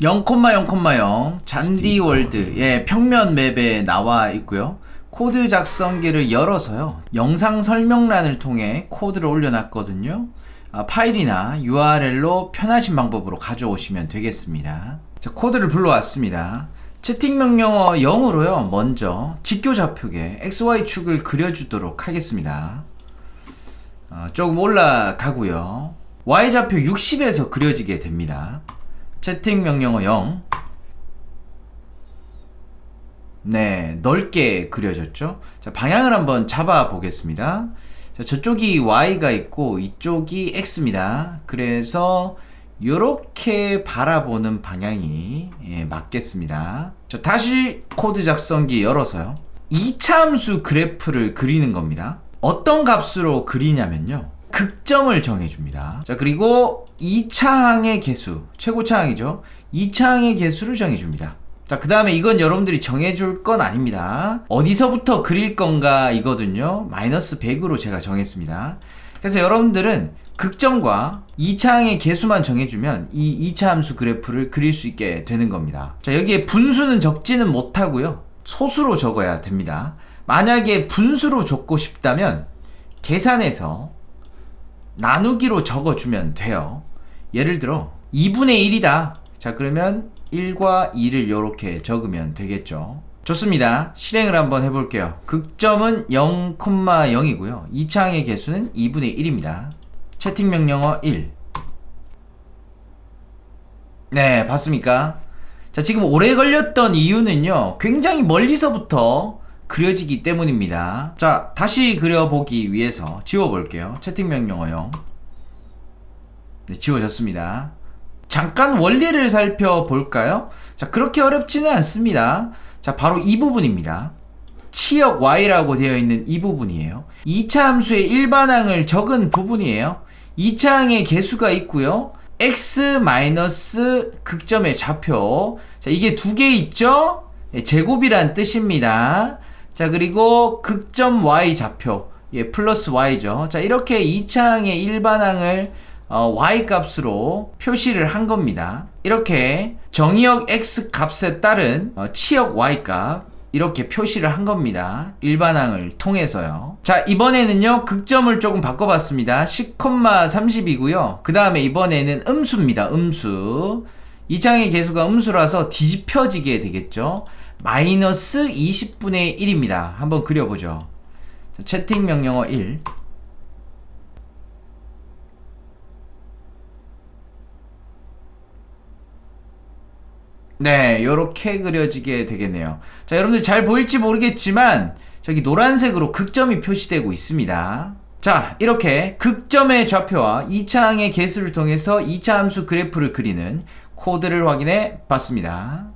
0,0,0 잔디 월드 예 평면 맵에 나와 있고요. 코드 작성기를 열어서요. 영상 설명란을 통해 코드를 올려놨거든요. 아, 파일이나 URL로 편하신 방법으로 가져오시면 되겠습니다. 자, 코드를 불러왔습니다. 채팅 명령어 0으로요. 먼저 직교 좌표계 XY축을 그려주도록 하겠습니다. 어, 조금 올라가고요. Y좌표 60에서 그려지게 됩니다. 채팅 명령어 0. 네, 넓게 그려졌죠? 자, 방향을 한번 잡아 보겠습니다. 자, 저쪽이 Y가 있고 이쪽이 X입니다. 그래서 이렇게 바라보는 방향이 예, 맞겠습니다. 자, 다시 코드 작성기 열어서요. 2차 함수 그래프를 그리는 겁니다. 어떤 값으로 그리냐면요. 극점을 정해줍니다. 자, 그리고 2차 항의 개수, 최고차 항이죠. 2차 항의 개수를 정해줍니다. 자, 그 다음에 이건 여러분들이 정해줄 건 아닙니다. 어디서부터 그릴 건가 이거든요. 마이너스 100으로 제가 정했습니다. 그래서 여러분들은 극점과 2차항의 개수만 정해주면 이 2차 함수 그래프를 그릴 수 있게 되는 겁니다. 자, 여기에 분수는 적지는 못하고요. 소수로 적어야 됩니다. 만약에 분수로 적고 싶다면 계산해서 나누기로 적어주면 돼요. 예를 들어 2분의 1이다. 자 그러면 1과 2를 이렇게 적으면 되겠죠. 좋습니다. 실행을 한번 해볼게요. 극점은 0,0이고요. 2차항의 개수는 2분의 1입니다. 채팅 명령어 1. 네, 봤습니까? 자, 지금 오래 걸렸던 이유는요, 굉장히 멀리서부터 그려지기 때문입니다. 자, 다시 그려보기 위해서 지워볼게요. 채팅 명령어 0. 네, 지워졌습니다. 잠깐 원리를 살펴볼까요? 자, 그렇게 어렵지는 않습니다. 자, 바로 이 부분입니다. 치역 y라고 되어 있는 이 부분이에요. 2차 함수의 일반항을 적은 부분이에요. 2차 항의 개수가 있고요. x 극점의 좌표. 자, 이게 두 개 있죠? 예, 제곱이란 뜻입니다. 자, 그리고 극점 y 좌표. 예, 플러스 y죠. 자, 이렇게 2차항의 일반항을 어, y 값으로 표시를 한 겁니다. 이렇게 정의역 x 값에 따른 어, 치역 y 값 이렇게 표시를 한 겁니다. 일반항을 통해서요. 자, 이번에는요, 극점을 조금 바꿔 봤습니다. 10,30이고요. 그 다음에 이번에는 음수입니다. 음수. 이 장의 개수가 음수라서 뒤집혀지게 되겠죠. 마이너스 20분의 1입니다. 한번 그려보죠. 자, 채팅 명령어 1. 네, 요렇게 그려지게 되겠네요. 자, 여러분들 잘 보일지 모르겠지만, 저기 노란색으로 극점이 표시되고 있습니다. 자, 이렇게 극점의 좌표와 2차 항의 개수를 통해서 2차 함수 그래프를 그리는 코드를 확인해 봤습니다.